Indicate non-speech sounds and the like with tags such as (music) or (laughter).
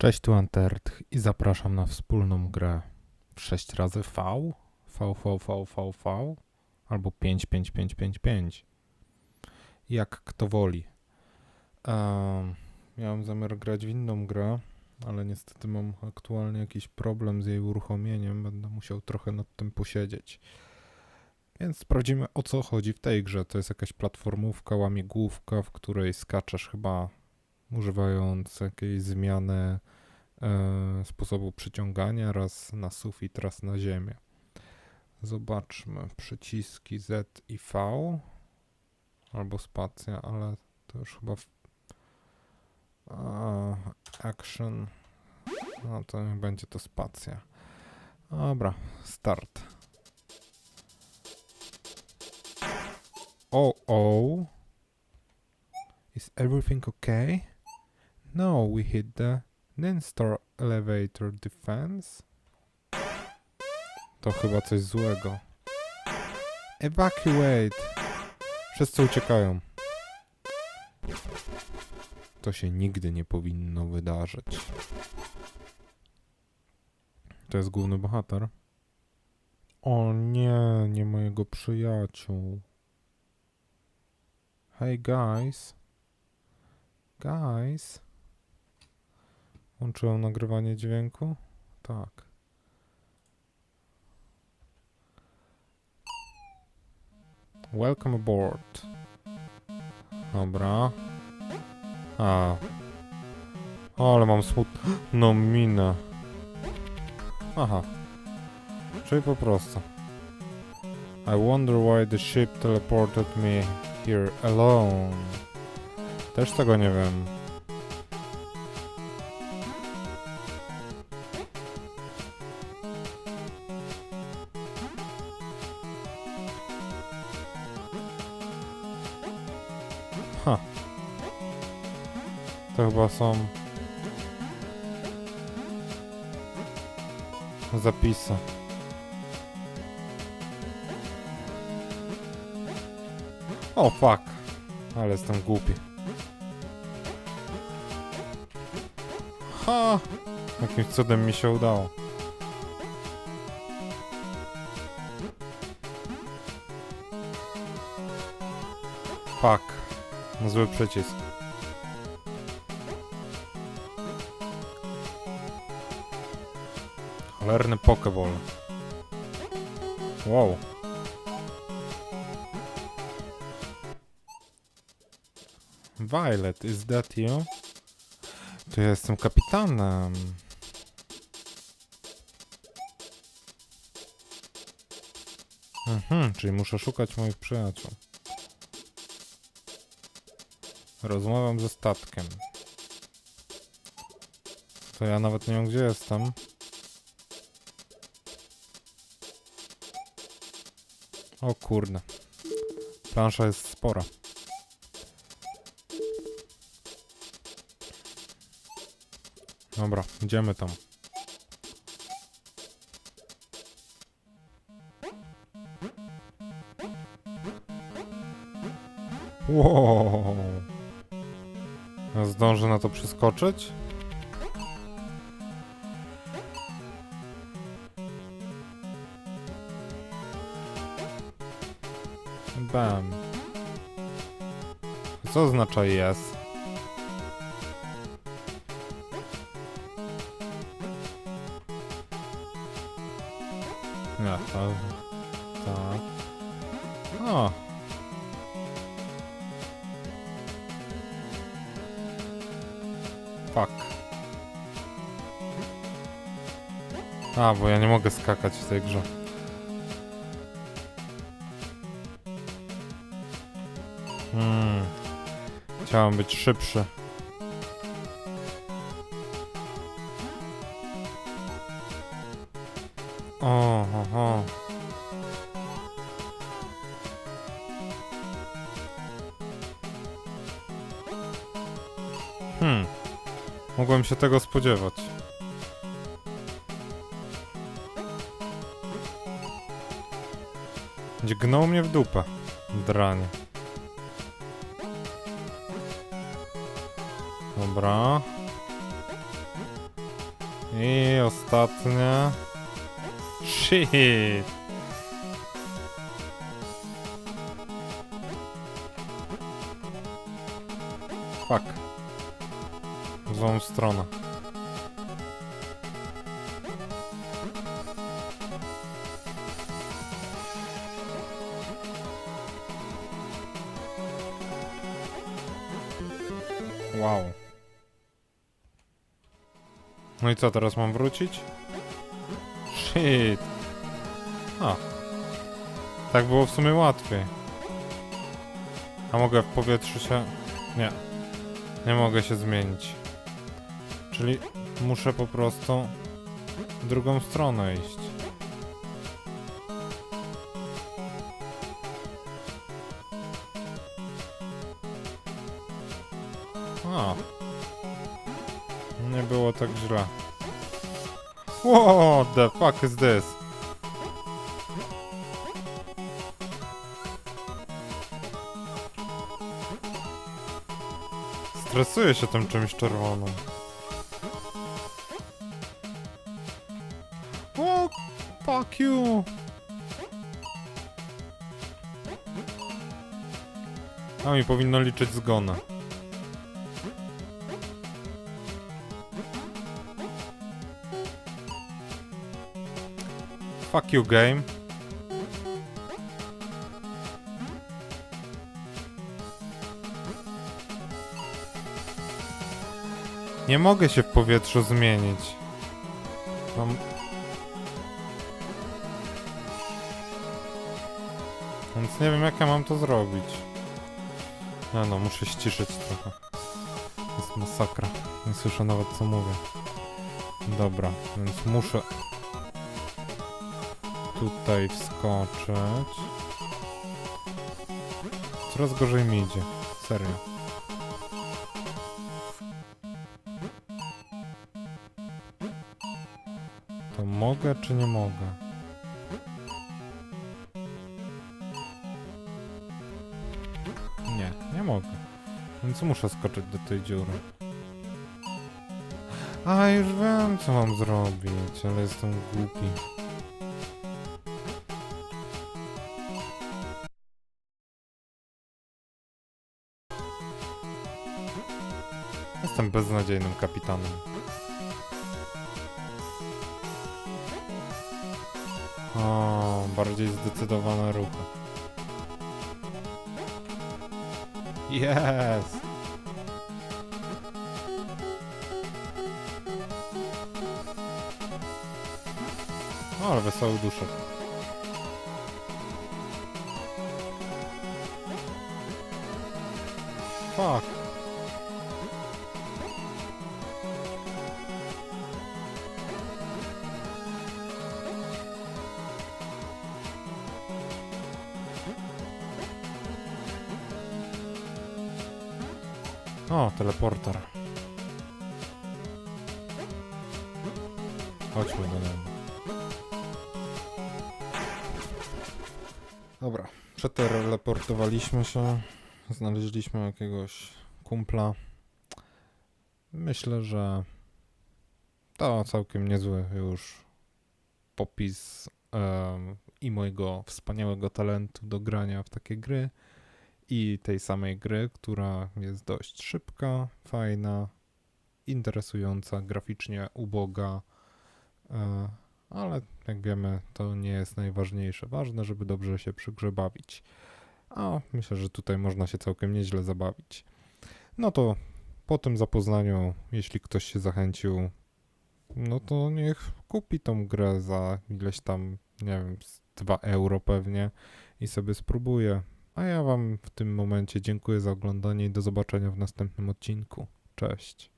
Cześć, tu Antertch i zapraszam na wspólną grę w 6 razy V, V, V, V, V, V albo 5, 5, 5, 5, 5. Jak kto woli. Em, miałem zamiar grać w inną grę, ale niestety mam aktualnie jakiś problem z jej uruchomieniem. Będę musiał trochę nad tym posiedzieć. Więc sprawdzimy o co chodzi w tej grze. To jest jakaś platformówka, łamigłówka, w której skaczesz chyba używając jakiejś zmiany e, sposobu przyciągania raz na sufit, raz na ziemię. Zobaczmy przyciski Z i V albo spacja, ale to już chyba w, a, action no to niech będzie to spacja. Dobra, start. O, o. Is everything okay? No, we hit the Ninstar elevator defense. To chyba coś złego. Evacuate! Wszyscy uciekają. To się nigdy nie powinno wydarzyć. To jest główny bohater. O nie, nie mojego przyjaciół. Hey guys. Guys. Łączyłem nagrywanie dźwięku? Tak. Welcome aboard. Dobra. A. Ale mam smutną (gasps) minę. Aha. Czyli po prostu. I wonder why the ship teleported me here alone. Też tego nie wiem. Ha. To chyba są zapisy. O fuck. Ale jestem głupi. Ha! Jakimś cudem mi się udało. Fuck. Zły przycisk. Cholerny pokeball. Wow. Violet, is that you? To ja jestem kapitanem. Mhm, czyli muszę szukać moich przyjaciół. Rozmawiam ze statkiem. To ja nawet nie wiem gdzie jestem. O kurde. Plansza jest spora. Dobra, idziemy tam. Wow. Zdążę na to przeskoczyć? Bam. Co oznacza jest? Fuck. A, bo ja nie mogę skakać w tej grze. Hmm. Chciałem być szybszy. Mogłem się tego spodziewać. Dźgnął mnie w dupę. Dranie. Dobra. I ostatnia. Shit. W złą stronę. Wow. No i co, teraz mam wrócić? Shit. A. Tak było w sumie łatwiej. A mogę w powietrzu się... Nie. Nie mogę się zmienić. Czyli muszę po prostu w drugą stronę iść. Nie było tak źle. What the fuck is this? Stresuję się tym czymś czerwonym. Fuck you! A mi powinno liczyć zgonę. Fuck you, game. Nie mogę się w powietrzu zmienić. Mam... Więc nie wiem jak ja mam to zrobić. No no, muszę ściszyć trochę. Jest masakra. Nie słyszę nawet co mówię. Dobra, więc muszę tutaj wskoczyć. Coraz gorzej mi idzie. Serio. To mogę czy nie mogę? Mogę. Więc muszę skoczyć do tej dziury. A, już wiem co mam zrobić, ale jestem głupi. Jestem beznadziejnym kapitanem. O, bardziej zdecydowane ruchy. Jest! O, ale wesoły duszek. Fuck. O, teleporter. Chodźmy do niego. Dobra, przeteleportowaliśmy się. Znaleźliśmy jakiegoś kumpla. Myślę, że to całkiem niezły już popis i mojego wspaniałego talentu do grania w takie gry i tej samej gry, która jest dość szybka, fajna, interesująca, graficznie uboga, e, ale jak wiemy, to nie jest najważniejsze. Ważne, żeby dobrze się przy grze bawić. A myślę, że tutaj można się całkiem nieźle zabawić. No to po tym zapoznaniu, jeśli ktoś się zachęcił, no to niech kupi tą grę za ileś tam, nie wiem, z 2 euro pewnie i sobie spróbuje. A ja Wam w tym momencie dziękuję za oglądanie i do zobaczenia w następnym odcinku. Cześć.